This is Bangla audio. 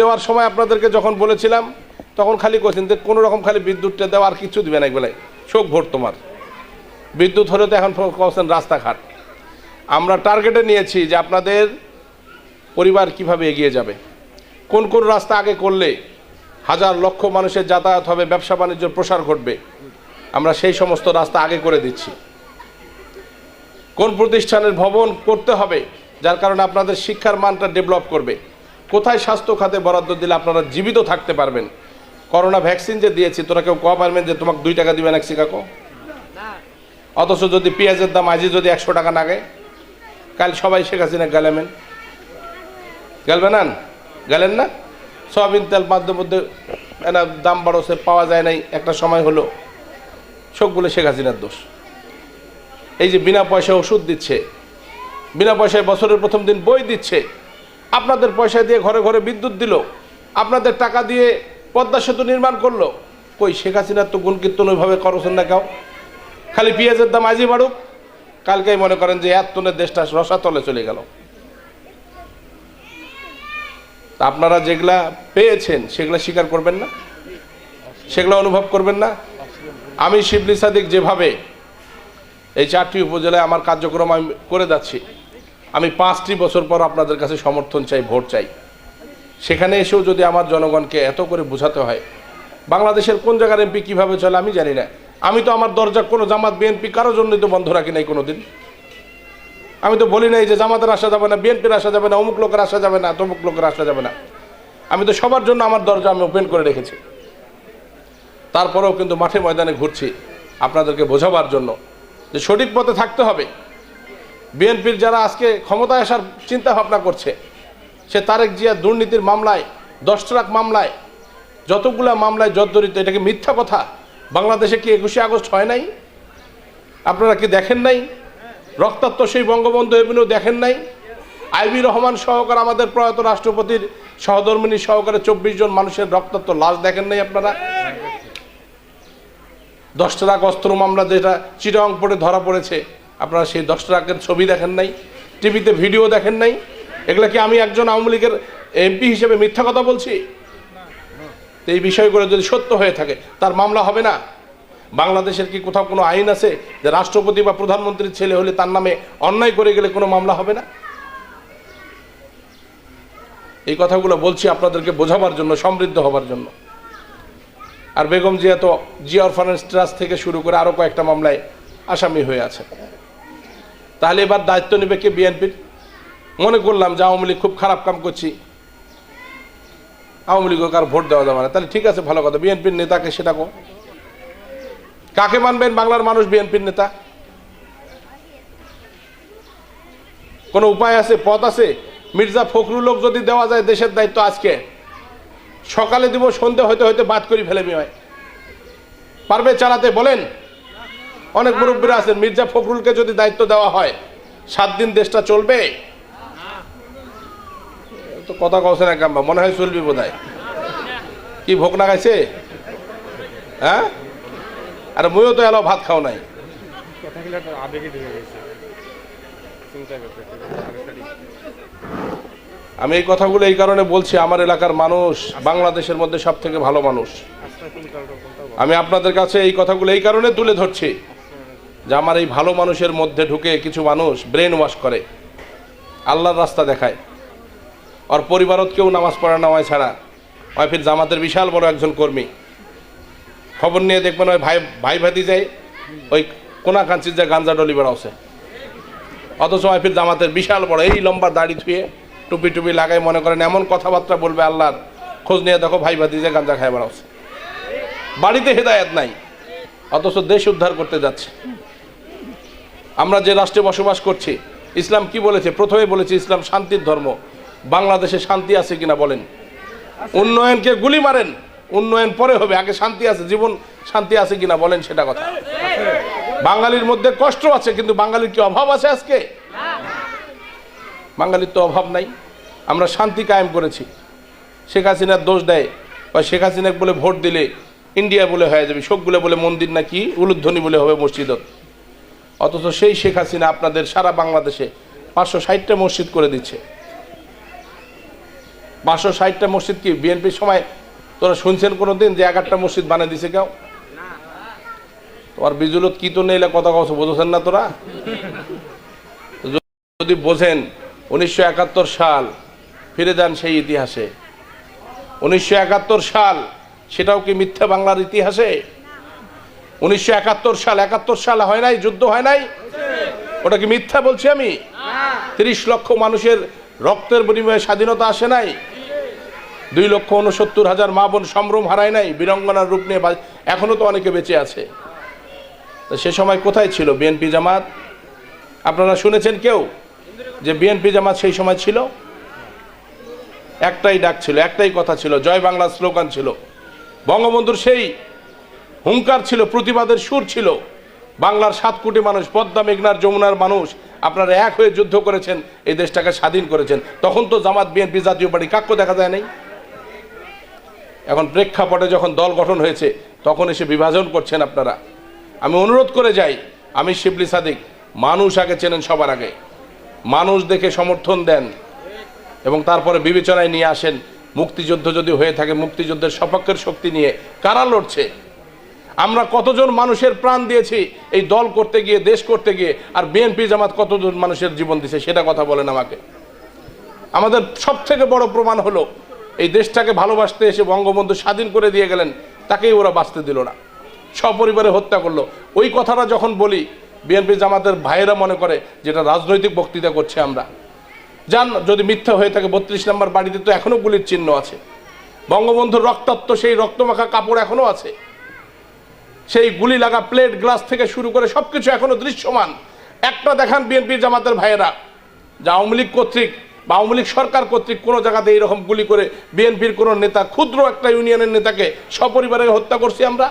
দেওয়ার সময় আপনাদেরকে যখন বলেছিলাম, তখন খালি কইছেন যে কোনো রকম খালি বিদ্যুৎটা দেওয়া আর কিছু দিবে না এগুলাই। শোক ভোট তোমার। বিদ্যুৎ হলে তো এখন কছেন রাস্তাঘাট। আমরা টার্গেটে নিয়েছি যে আপনাদের পরিবার কীভাবে এগিয়ে যাবে। কোন কোন রাস্তা আগে করলে হাজার লক্ষ মানুষের যাতায়াত হবে, ব্যবসা বাণিজ্যের প্রসার ঘটবে, আমরা সেই সমস্ত রাস্তা আগে করে দিচ্ছি। কোন প্রতিষ্ঠানের ভবন করতে হবে, যার কারণে আপনাদের শিক্ষার মানটা ডেভেলপ করবে। কোথায় স্বাস্থ্য খাতে বরাদ্দ দিলে আপনারা জীবিত থাকতে পারবেন? করোনা ভ্যাকসিন যে দিয়েছি, তোরা কেউ কওয়া পারবেন যে তোমাকে দুই টাকা দিবেন এক কাকো অথচ যদি পেঁয়াজের দাম আজই যদি একশো টাকা নাগে, কাল সবাই শেখ হাসিনা গেলেমেন। গেলবেন আন গেলেন না? সয়াবিন তেল মধ্যে মধ্যে এনা দাম বাড়ছে, পাওয়া যায় নাই। একটা সময় হলো, সবগুলো শেখ হাসিনার দোষ। এই যে বিনা পয়সায় ওষুধ দিচ্ছে, বিনা পয়সায় বছরের প্রথম দিন বই দিচ্ছে আপনাদের পয়সা দিয়ে ঘরে ঘরে বিদ্যুৎ দিল। আপনাদের টাকা দিয়ে পদ্মা সেতু নির্মাণ করল। কই, শেখ হাসিনার তো গুণ কীর্তন ওইভাবে করছেন না কেউ? খালি পেঁয়াজের দাম আজই বাড়ুক। কালকেই মনে করেন যে এক টনের দেশটা রসাতলে চলে গেল। আপনারা যেগুলা পেয়েছেন, সেগুলা স্বীকার করবেন না? সেগুলো অনুভব করবেন না? আমি শিবলি সাদিক যেভাবে এই চারটি উপজেলায় আমার কার্যক্রম আমি করে যাচ্ছি আমি পাঁচটি বছর পর আপনাদের কাছে সমর্থন চাই, ভোট চাই। সেখানে এসেও যদি আমার জনগণকে এত করে বোঝাতে হয়, বাংলাদেশের কোন জায়গার এমপি কীভাবে চলে আমি জানি না। আমি তো আমার দরজা, কোনো জামাত, বিএনপি কারোর জন্যই তো বন্ধ রাখি নাই কোনো দিন আমি তো বলি নাই যে জামাতের আসা যাবে না, বিএনপির আসা যাবে না, অমুক লোকের আসা যাবে না, তমুক লোকের আসা যাবে না। আমি তো সবার জন্য আমার দরজা আমি ওপেন করে রেখেছি। তারপরেও কিন্তু মাঠে ময়দানে ঘুরছি আপনাদেরকে বোঝাবার জন্য যে সঠিক পথে থাকতে হবে। বিএনপির যারা আজকে ক্ষমতায় আসার চিন্তা ভাবনা করছে, সে তারেক জিয়া দুর্নীতির মামলায়, দশ ট্রাক মামলায়, যতগুলা মামলায় জর্জরিত এটাকে মিথ্যা কথা? বাংলাদেশে কি একুশে আগস্ট হয় নাই? আপনারা কি দেখেন নাই? রক্তাক্ত সেই বঙ্গবন্ধু এভিনিউ দেখেন নাই? আইবি রহমান সহকারে আমাদের প্রয়াত রাষ্ট্রপতির সহধর্মিনী সহকারে চব্বিশ জন মানুষের রক্তাক্ত লাশ দেখেন নাই আপনারা? দশ ট্রাক অস্ত্র মামলা যেটা চিরং পড়ে ধরা পড়েছে আপনারা সেই দশ ট্রাকের ছবি দেখেন নাই, টিভিতে ভিডিও দেখেন নাই, এগুলা কি আমি একজন আওয়ামী লীগের এমপি হিসেবে মিথ্যা কথা বলছি? তো এই বিষয়গুলো যদি সত্য হয়ে থাকে, তার মামলা হবে না। বাংলাদেশের কি কোথাও কোনো আইন আছে যে রাষ্ট্রপতি বা প্রধানমন্ত্রীর ছেলে হলে তার নামে অন্যায় করে গেলে কোনো মামলা হবে না? এই কথাগুলো বলছি আপনাদেরকে বোঝাবার জন্য, সমৃদ্ধ হবার জন্য। আর বেগম জিয়া তো জিয়া অরফানেজ ট্রাস্ট থেকে শুরু করে আরও কয়েকটা মামলায় আসামি হয়ে আছে। তাহলে এবার দায়িত্ব নেবে কে বিএনপির? মনে করলাম যে আওয়ামী লীগ খুব খারাপ কাম করছি। আওয়ামী লীগকে কার ভোট দেওয়া যাবে না। তাহলে ঠিক আছে, ভালো কথা। বিএনপির নেতাকে সেটা কো কাকে মানবেন বাংলার মানুষ বিএনপির নেতা? কোনো উপায় আছে? পথ আছে? মির্জা ফখরুলক যদি দেওয়া যায় দেশের দায়িত্ব আজকে। সকালে দিব সন্ধে হইতে হইতে বাদ করি ফেলে হয় পারবে চালাতে? বলেন। অনেক মুরব্বীরা আছেন। মির্জা ফখরুলকে যদি দায়িত্ব দেওয়া হয়, সাত দিন দেশটা চলবে? তো কথা কছে না কাম্বা মনে হয় চলবি বোধ কি ভোগ না খাইছে হ্যাঁ? আরে ময়ও তো এলো ভাত খাও নাই। আমি এই কথাগুলো এই কারণে বলছি, আমার এলাকার মানুষ বাংলাদেশের মধ্যে সব থেকে ভালো মানুষ। আমি আপনাদের কাছে এই কথাগুলো এই কারণে তুলে ধরছি। যে আমার এই ভালো মানুষের মধ্যে ঢুকে কিছু মানুষ ব্রেন ওয়াশ করে, আল্লাহর রাস্তা দেখায়। ওর পরিবারত কেউ নামাজ পড়া নামায় ছাড়া, ওই ফির জামাতের বিশাল বড় একজন কর্মী। খবর নিয়ে দেখবেন ওই ভাই ভাই ভাতি যায় ওই কোনা কাঞ্চির যে গাঞ্জা ডলি বেড়াওছে অথচ ওই ফির জামাতের বিশাল বড়, এই লম্বা দাড়ি থুয়ে টুপি টুপি লাগাই মনে করেন এমন কথাবার্তা বলবে আল্লাহর। খোঁজ নিয়ে দেখো ভাই ভাতি যে গাঞ্জা খায় বেড়াওছে বাড়িতে হেদায়াত নাই, অথচ দেশ উদ্ধার করতে যাচ্ছে। আমরা যে রাষ্ট্রে বসবাস করছি, ইসলাম কি বলেছে? প্রথমে বলেছে ইসলাম শান্তির ধর্ম। বাংলাদেশে শান্তি আছে কিনা বলেন। উন্নয়নকে গুলি মারেন, উন্নয়ন পরে হবে, আগে শান্তি আছে, জীবন শান্তি আছে কিনা বলেন সেটা কথা। বাঙালির মধ্যে কষ্ট আছে, কিন্তু বাঙালির কি অভাব আছে আজকে? বাঙালির তো অভাব নাই। আমরা শান্তি কায়েম করেছি। শেখ হাসিনার দোষ দেয়, বা শেখ হাসিনাকে বলে ভোট দিলে ইন্ডিয়া বলে হয়ে যাবে সবগুলো বলে মন্দির নাকি উলুধ্বনি বলে হবে মসজিদত। অথচ সেই শেখ হাসিনা আপনাদের সারা বাংলাদেশে পাঁচশো ষাটটা মসজিদ করে দিচ্ছে। পাঁচশো ষাটটা মসজিদ কি বিএনপির সময় তোরা শুনছেন কোনো দিন যে একটা মসজিদ বানিয়ে দিছে কেউ? তোমার বিজুলত কি তো নেইলে কথা কথা বোঝেন না তোরা? যদি বোঝেন, উনিশশো একাত্তর সাল ফিরে যান সেই ইতিহাসে। উনিশশো একাত্তর সাল সেটাও কি মিথ্যা বাংলার ইতিহাসে? উনিশশো একাত্তর সাল একাত্তর সাল হয় নাই, যুদ্ধ হয় নাই? ওটা কি মিথ্যা বলছি আমি? তিরিশ লক্ষ মানুষের রক্তের বিনিময়ে স্বাধীনতা আসে নাই। দুই লক্ষ উনসত্তর হাজার মা বোন সম্ভ্রম হারায় নাই, বীরঙ্গনার রূপ নিয়ে বা- এখনও তো অনেকে বেঁচে আছে। সে সময় কোথায় ছিল বিএনপি জামাত? আপনারা শুনেছেন কেউ যে বিএনপি জামাত সেই সময় ছিল? একটাই ডাক ছিল, একটাই কথা ছিল, জয় বাংলা স্লোগান ছিল। বঙ্গবন্ধুর সেই হুঙ্কার ছিল, প্রতিবাদের সুর ছিল। বাংলার সাত কোটি মানুষ পদ্মা, মেঘনার, যমুনার মানুষ আপনারা এক হয়ে যুদ্ধ করেছেন, এই দেশটাকে স্বাধীন করেছেন। তখন তো জামাত, বিএনপি জাতীয় পার্টি কাক্য দেখা যায় নাই। এখন প্রেক্ষাপটে যখন দল গঠন হয়েছে, তখন এসে বিভাজন করছেন আপনারা। আমি অনুরোধ করে যাই, আমি শিবলি সাদিক, মানুষ আগে চেনেন সবার আগে। মানুষ দেখে সমর্থন দেন এবং তারপরে বিবেচনায় নিয়ে আসেন, মুক্তিযুদ্ধ যদি হয়ে থাকে, মুক্তিযুদ্ধের সপক্ষের শক্তি নিয়ে কারা লড়ছে? আমরা কতজন মানুষের প্রাণ দিয়েছি, এই দল করতে গিয়ে, দেশ করতে গিয়ে, আর বিএনপি জামাত কতজন মানুষের জীবন দিছে, সেটা কথা বলেন আমাকে। আমাদের সব থেকে বড় প্রমাণ হলো, এই দেশটাকে ভালোবাসতে এসে বঙ্গবন্ধু স্বাধীন করে দিয়ে গেলেন, তাকেই ওরা বাঁচতে দিল না। সপরিবারে হত্যা করল। ওই কথাটা যখন বলি, বিএনপি জামাতের ভাইয়েরা মনে করে যেটা রাজনৈতিক বক্তৃতা করছে আমরা। যান যদি মিথ্যা হয়ে থাকে, বত্রিশ নম্বর বাড়িতে তো এখনও গুলির চিহ্ন আছে। বঙ্গবন্ধুর রক্তাক্ত সেই রক্তমাখা কাপড় এখনও আছে। সেই গুলি লাগা প্লেট, গ্লাস থেকে শুরু করে সবকিছু এখনও দৃশ্যমান। একটা দেখান বিএনপি জামাতের ভাইয়েরা। যে আওয়ামী লীগ কর্তৃক বা আওয়ামী লীগ সরকার কর্তৃক কোনো জায়গাতে এইরকম গুলি করে বিএনপির কোনো নেতা, ক্ষুদ্র একটা ইউনিয়নের নেতাকে সপরিবারে হত্যা করছি আমরা।